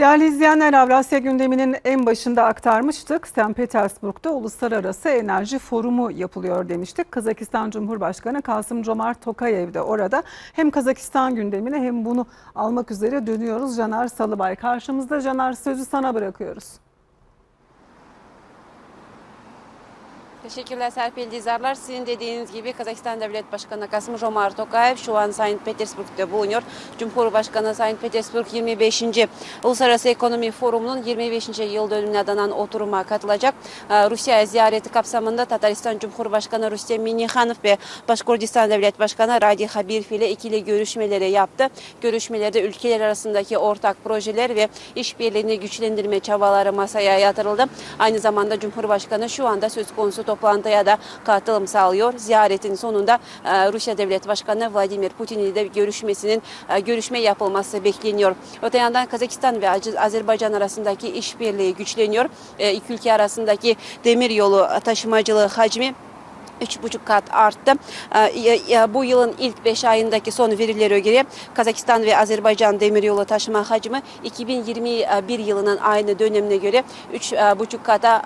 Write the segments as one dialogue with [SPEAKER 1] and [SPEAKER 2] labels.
[SPEAKER 1] Değerli izleyenler Avrasya gündeminin en başında aktarmıştık. St. Petersburg'da Uluslararası Enerji Forumu yapılıyor demiştik. Kazakistan Cumhurbaşkanı Kasım Comart Tokayev de orada. Hem Kazakistan gündemine hem bunu almak üzere dönüyoruz. Caner Salıbay karşımızda. Caner sözü sana bırakıyoruz.
[SPEAKER 2] Teşekkürler Serpil Dizarlar. Sizin dediğiniz gibi Kazakistan Devlet Başkanı Kasım Jomart Tokayev şu an St. Petersburg'da bulunuyor. Cumhurbaşkanı St. Petersburg 25. Uluslararası Ekonomi Forumu'nun 25. yıl dönümüne adanan oturuma katılacak. Ee, Rusya ziyareti kapsamında Tataristan Cumhurbaşkanı Rustem Minnikhanov ve Başkurdistan Devlet Başkanı Radi Habirov ile ikili görüşmeleri yaptı. Görüşmelerde ülkeler arasındaki ortak projeler ve işbirliğini güçlendirme çabaları masaya yatırıldı. Aynı zamanda Cumhurbaşkanı şu anda söz konusu toplantıya da katılım sağlıyor. Ziyaretin sonunda e, Rusya Devlet Başkanı Vladimir Putin ile görüşmesinin e, görüşme yapılması bekleniyor. Öte yandan Kazakistan ve Az- Azerbaycan arasındaki işbirliği güçleniyor. E, İki ülke arasındaki demir yolu taşımacılığı hacmi 3,5 kat arttı. Ee, Bu yılın ilk 5 ayındaki son verilere göre Kazakistan ve Azerbaycan demiryolu taşıma hacmi 2021 yılının aynı dönemine göre 3,5 kata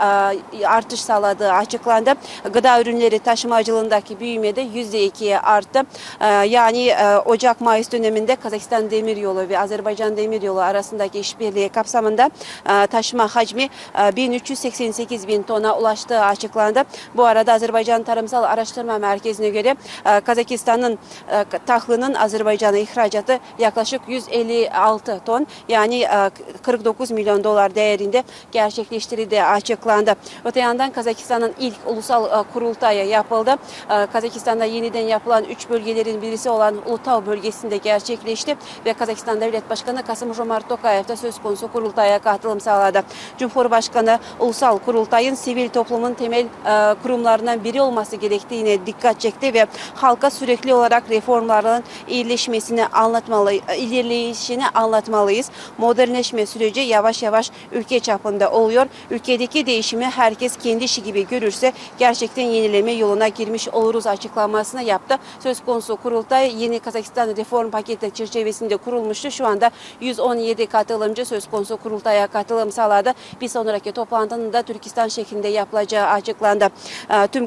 [SPEAKER 2] e, artış sağladığı açıklandı. Gıda ürünleri taşımacılığındaki büyüme de %2'ye arttı. Ee, Yani e, Ocak-Mayıs döneminde Kazakistan demiryolu ve Azerbaycan demiryolu arasındaki işbirliği kapsamında e, taşıma hacmi e, 1388 bin tona ulaştığı açıklandı. Bu arada Azerbaycan Tarımsal Araştırma Merkezi'ne göre e, Kazakistan'ın e, tahlının Azerbaycan'a ihracatı yaklaşık 156 ton yani e, 49 milyon dolar değerinde gerçekleştirildiği açıklandı. Öte yandan Kazakistan'ın ilk ulusal e, kurultayı yapıldı. E, Kazakistan'da yeniden yapılan 3 bölgelerin birisi olan Ulutav bölgesinde gerçekleşti ve Kazakistan Devlet Başkanı Kasım Jomart Tokayev söz konusu kurultaya katılım sağladı. Cumhurbaşkanı ulusal kurultayın sivil toplumun temel e, kurumlarından biri olması gerektiğine dikkat çekti ve halka sürekli olarak reformların iyileşmesini anlatmalı, ilerleyişini anlatmalıyız. Modernleşme süreci yavaş yavaş ülke çapında oluyor. Ülkedeki değişimi herkes kendi işi gibi görürse gerçekten yenileme yoluna girmiş oluruz açıklamasını yaptı. Söz konusu kurultay yeni Kazakistan reform paketi çerçevesinde kurulmuştu. Şu anda 117 katılımcı söz konusu kurultaya katılım sağladı. Bir sonraki toplantının da Türkistan şeklinde yapılacağı açıklandı. Ee, Tüm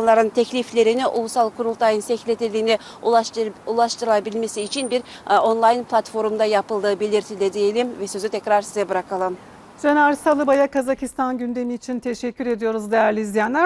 [SPEAKER 2] Kazakistanlıların tekliflerini ulusal kurultayın sekreterliğine ulaştır, ulaştırabilmesi için bir e, online platformda yapıldığı belirtildi diyelim ve sözü tekrar size bırakalım.
[SPEAKER 1] Caner Salıbay'a Kazakistan gündemi için teşekkür ediyoruz değerli izleyenler.